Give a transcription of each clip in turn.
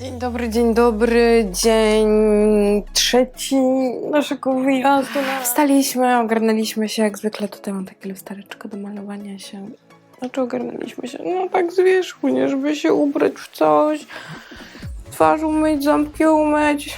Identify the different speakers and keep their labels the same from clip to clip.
Speaker 1: Dzień dobry, dzień dobry, dzień trzeci naszego wyjazdu. Wstaliśmy, ogarnęliśmy się, jak zwykle tutaj mam takie lustereczko do malowania się. Znaczy ogarnęliśmy się, no tak z wierzchu, nie, żeby się ubrać w coś, twarz umyć, ząbki umyć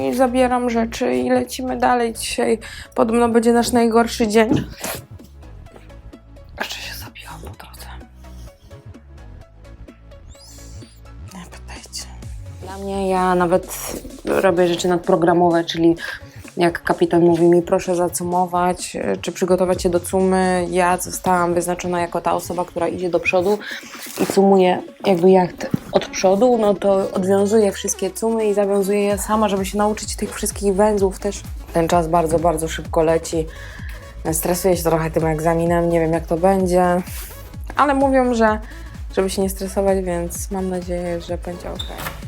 Speaker 1: i zabieram rzeczy i lecimy dalej. Dzisiaj podobno będzie nasz najgorszy dzień. Mnie ja nawet robię rzeczy nadprogramowe, czyli jak kapitan mówi mi, proszę zacumować, czy przygotować się do cumy. Ja zostałam wyznaczona jako ta osoba, która idzie do przodu i cumuje jakby jacht od przodu, no to odwiązuję wszystkie cumy i zawiązuję je sama, żeby się nauczyć tych wszystkich węzłów też. Ten czas bardzo, bardzo szybko leci. Stresuję się trochę tym egzaminem, nie wiem jak to będzie, ale mówią, że żeby się nie stresować, więc mam nadzieję, że będzie ok.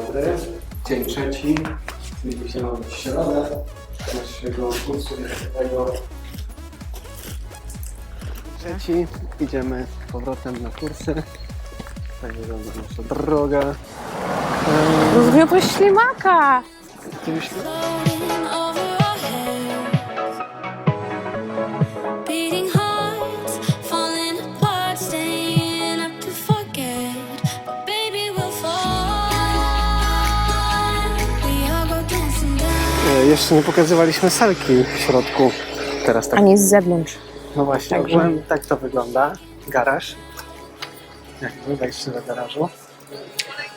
Speaker 2: Dobry. Dzień trzeci. Dzisiaj mamy środę naszego kursu językowego. Trzeci. Idziemy z powrotem na kursy. Tak wygląda nasza droga.
Speaker 1: Rozgniotłeś ślimaka!
Speaker 2: ty myślisz? Jeszcze nie pokazywaliśmy salki w środku. Teraz tak.
Speaker 1: Ani z zewnątrz.
Speaker 2: No właśnie,
Speaker 1: Także.
Speaker 2: ogółem tak to wygląda. Garaż. Jak wejście do garażu.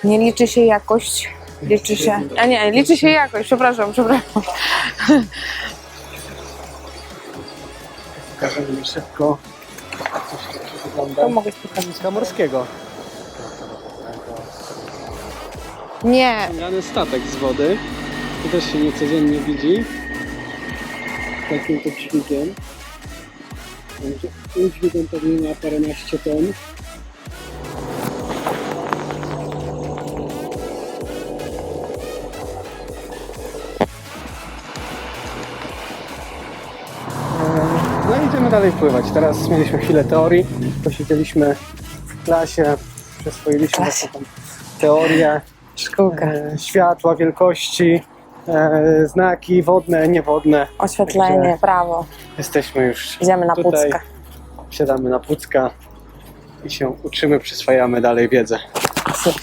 Speaker 1: Nie liczy się jakość, liczy się... A nie, liczy się jakość, przepraszam, przepraszam.
Speaker 2: Pokażemy mi szybko. Coś tak się wygląda.
Speaker 1: To mogę spokojnie.
Speaker 2: Miska morskiego.
Speaker 1: Nie,
Speaker 2: Rany statek z wody. To też się niecodziennie widzi. Takim to dźwigiem. Tym dźwigiem pewnie ma paręnaście ton. No i idziemy dalej pływać. Teraz mieliśmy chwilę teorii. Posiedzieliśmy w klasie, przyswoiliśmy
Speaker 1: Klasie.
Speaker 2: taką teorię
Speaker 1: szkółka.
Speaker 2: e, światła, wielkości, e, znaki wodne, niewodne.
Speaker 1: Oświetlenie, prawo.
Speaker 2: Jesteśmy już
Speaker 1: Idziemy na
Speaker 2: tutaj,
Speaker 1: pucka.
Speaker 2: Siadamy na pucka i się uczymy, przyswajamy dalej wiedzę.
Speaker 3: Say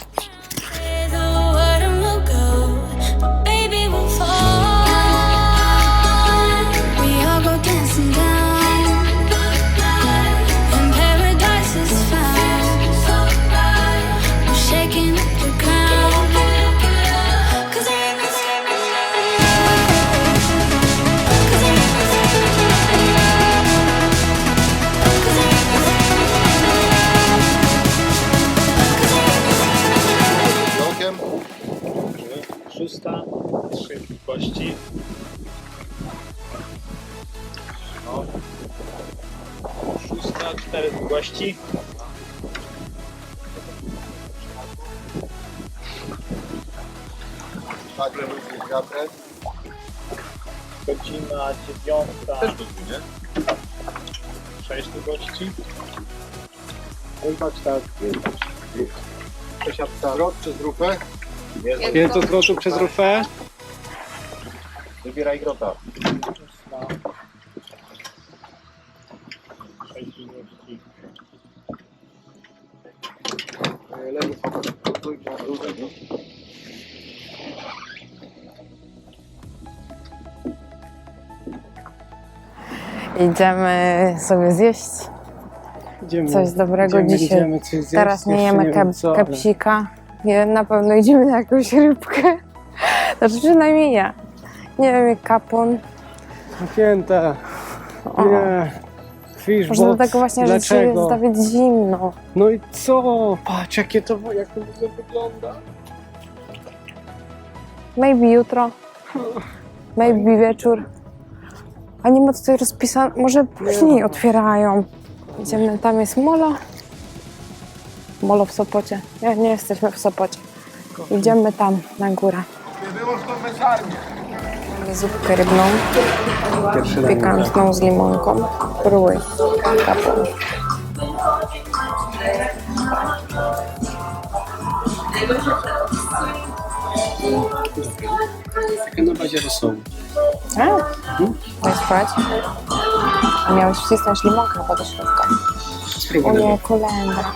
Speaker 4: trzy kości. No. Szósta, cztery długości.
Speaker 5: Tak, lewy z wiatrem.
Speaker 4: Godzina dziewiąta,
Speaker 5: Też dwóch, nie?
Speaker 4: sześć długości.
Speaker 5: Wybacz tak. Przesiadka zwrot przez grupę. Jest.
Speaker 2: Do zwrotu przez rufę.
Speaker 5: Wybieraj grota. Lewy fokus.
Speaker 1: Idziemy sobie zjeść
Speaker 2: Idziemy,
Speaker 1: coś dobrego
Speaker 2: idziemy,
Speaker 1: dzisiaj.
Speaker 2: Idziemy coś zjeść.
Speaker 1: Teraz nie
Speaker 2: Jeszcze
Speaker 1: jemy
Speaker 2: wiem
Speaker 1: kep,
Speaker 2: co, ale-
Speaker 1: kepsika. Nie, na pewno idziemy na jakąś rybkę. Znaczy przynajmniej ja. Nie wiem, jak kapon.
Speaker 2: Pięta.
Speaker 1: O.
Speaker 2: Nie. Fish
Speaker 1: Może dlatego właśnie, że dzisiaj jest
Speaker 2: Dlaczego?
Speaker 1: nawet zimno.
Speaker 2: No i co? Patrz jakie to, jak to w ogóle wygląda.
Speaker 1: Maybe jutro. Maybe wieczór. A nie ma tutaj rozpisane. Może później otwierają. Idziemy, tam jest molo. Molo w Sopocie. Nie, nie jesteśmy w Sopocie. Idziemy tam, na górę. Mamy zupkę rybną,
Speaker 2: Pierwszy
Speaker 1: pikantną z limonką. Próbuj. Kapon.
Speaker 2: Taka na bazie rosołu.
Speaker 1: A? Daj spać. Miałeś wcisnąć limonkę chyba do środka. O nie, kolendra.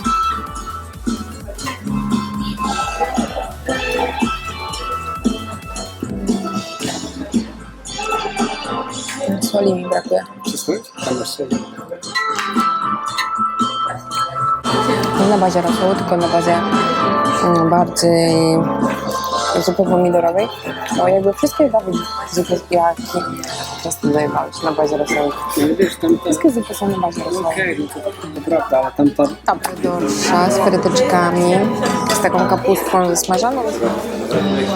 Speaker 1: Soli mi brakuje.
Speaker 2: Przysłuchaj? Tam masz
Speaker 1: na bazie rosołu, tylko na bazie mm, bardziej zupy pomidorowej. Bo jakby wszystkie dawid zupy jaki często dojebałeś na bazie rosołu.
Speaker 2: No wiesz, tam ta...
Speaker 1: Wszystkie zupy są na bazie rosołu.
Speaker 2: Okej, no to, to prawda, ale tam ta...
Speaker 1: Z frytyczkami, z taką kapustką zasmażaną.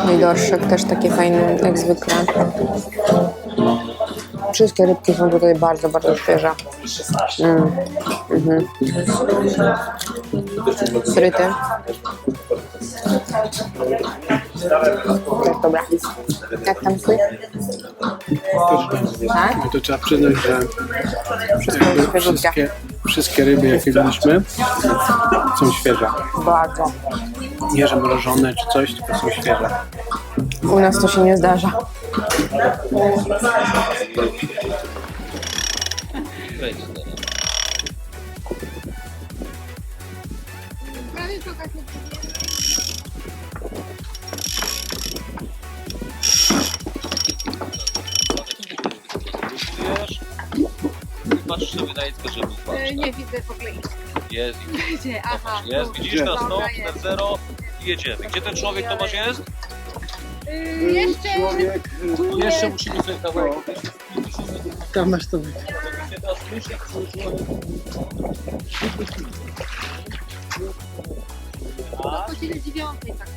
Speaker 1: No i dorszek też taki fajny, jak zwykle. Wszystkie rybki są tutaj bardzo, bardzo świeże. Mm. Mhm. Fryty. Dobra. Jak tam twój? Tak?
Speaker 2: No to trzeba przyznać, że wszystkie, wszystkie ryby, jakie mieliśmy, są świeże.
Speaker 1: Bardzo.
Speaker 2: Nie, że mrożone czy coś, tylko są świeże.
Speaker 1: U nas to się nie zdarza.
Speaker 6: Wiesz? Patrz sobie na jedzko, żeby zobaczyć.
Speaker 7: E, Nie widzę w ogóle ich.
Speaker 6: Jest,
Speaker 7: Gdzie? Aha.
Speaker 6: jest,
Speaker 7: tu.
Speaker 6: widzisz na stop,
Speaker 7: Dobra,
Speaker 6: na zero i jedziemy. Gdzie ten człowiek Tomasz jest?
Speaker 7: Y, Jeszcze tu
Speaker 6: Jeszcze
Speaker 7: jest.
Speaker 6: musimy sobie kawałek.
Speaker 2: Tam masz to być.
Speaker 7: do godziny dziewiątej tak.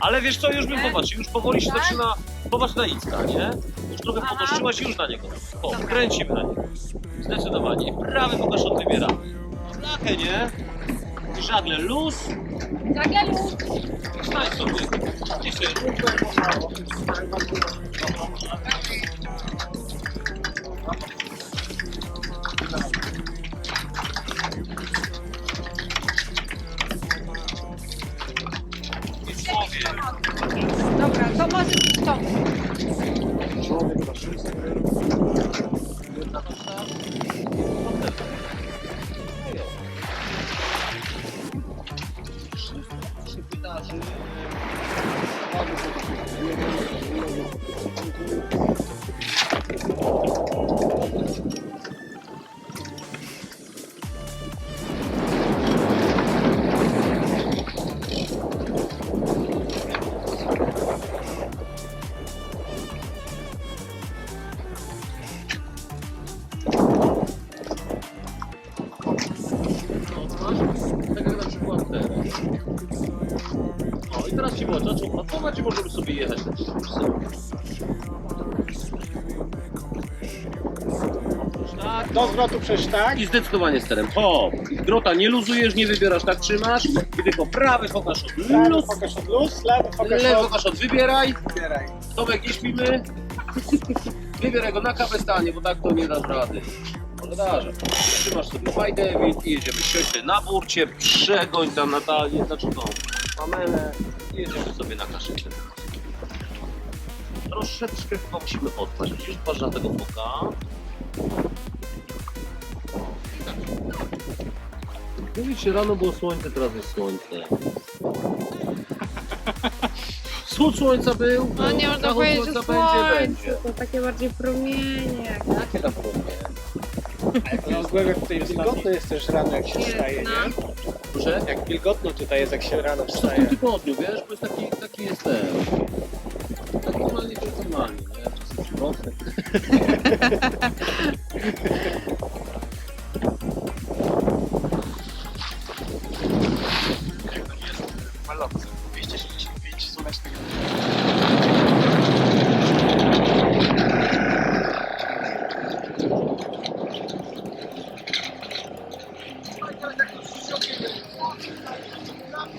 Speaker 6: Ale wiesz co, już bym popatrz, już powoli się
Speaker 7: Tak?
Speaker 6: zaczyna, popatrz na Icka, nie? Już trochę potoszczyłaś i już na niego. O, kręcimy na niego. Zdecydowanie. Prawy pokaż od wybiera. Flachę, nie? I żagle luz.
Speaker 7: Zagelu.
Speaker 6: Stań sobie. Gdzieś sobie.
Speaker 7: Dobra, to może
Speaker 6: pracować i możemy sobie jechać na tym Tak,
Speaker 4: Do zwrotu przecież tak.
Speaker 6: i zdecydowanie sterem. Hop! Grota nie luzujesz, nie wybierasz, tak trzymasz. I tylko prawy pokaż od
Speaker 4: Prawy
Speaker 6: luz,
Speaker 4: pokaż od luz, lewy pokaż
Speaker 6: lewy
Speaker 4: od...
Speaker 6: pokaż od wybieraj.
Speaker 4: Zbieraj.
Speaker 6: Tomek, nie śpimy. Wybieraj go na kawę stanie, bo tak to nie dasz rady. Ale darza. Trzymasz sobie fajdę i jedziemy. Siądź na burcie, przegoń tam Natalię, znaczy tą Pamelę jedziemy sobie na kaszykę. Troszeczkę chyba musimy odpaść. Musisz patrz na tego foka. Mówi się rano było słońce, teraz jest słońce. Wschód słońca był,
Speaker 7: No nie można
Speaker 6: zachód
Speaker 7: powiedzieć, że słońce, to takie bardziej promienie.
Speaker 6: Jakie tam promienie?
Speaker 4: No, tutaj wilgotno jest też rano jak się wstaje, nie?
Speaker 6: Proszę?
Speaker 4: Jak wilgotno tutaj jest jak się rano
Speaker 6: W tym
Speaker 4: wstaje.
Speaker 6: tygodniu, wiesz, bo jest taki, taki jest ten. Tak normalnie to jest normalnie, nie? Czasem.
Speaker 4: Malowce.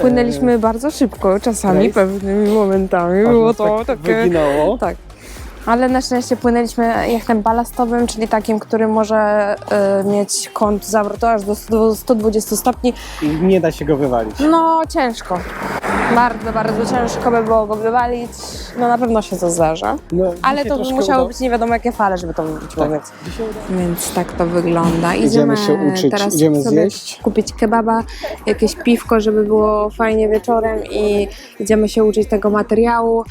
Speaker 1: Płynęliśmy bardzo szybko, czasami
Speaker 2: Rejs?
Speaker 1: pewnymi momentami. Było to
Speaker 2: tak
Speaker 1: takie...
Speaker 2: wyginało.
Speaker 1: Tak. Ale na szczęście płynęliśmy jachtem balastowym, czyli takim, który może y, mieć kąt zawrotu aż do 100 120 stopni.
Speaker 2: I nie da się go wywalić.
Speaker 1: No ciężko. Bardzo, bardzo ciężko by było go wywalić. No na pewno się to zdarza.
Speaker 2: No,
Speaker 1: Ale to musiało
Speaker 2: udało.
Speaker 1: być nie wiadomo jakie fale, żeby to wywrócić.
Speaker 2: Tak.
Speaker 1: Więc, tak to wygląda.
Speaker 2: Idziemy się uczyć,
Speaker 1: teraz
Speaker 2: idziemy
Speaker 1: sobie
Speaker 2: zjeść.
Speaker 1: kupić kebaba, jakieś piwko, żeby było fajnie wieczorem i idziemy się uczyć tego materiału.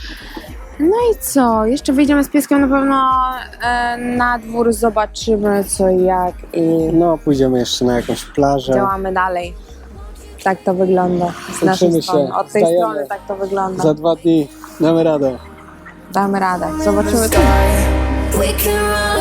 Speaker 1: No i co? Jeszcze wyjdziemy z pieskiem na pewno e, na dwór, zobaczymy co i jak i
Speaker 2: No, pójdziemy jeszcze na jakąś plażę.
Speaker 1: działamy dalej. Tak to wygląda z naszej
Speaker 2: Uczymy się,
Speaker 1: strony. Od tej
Speaker 2: zdajemy.
Speaker 1: strony tak to wygląda.
Speaker 2: Za dwa dni damy radę.
Speaker 1: Damy radę. Zobaczymy co.
Speaker 3: We can run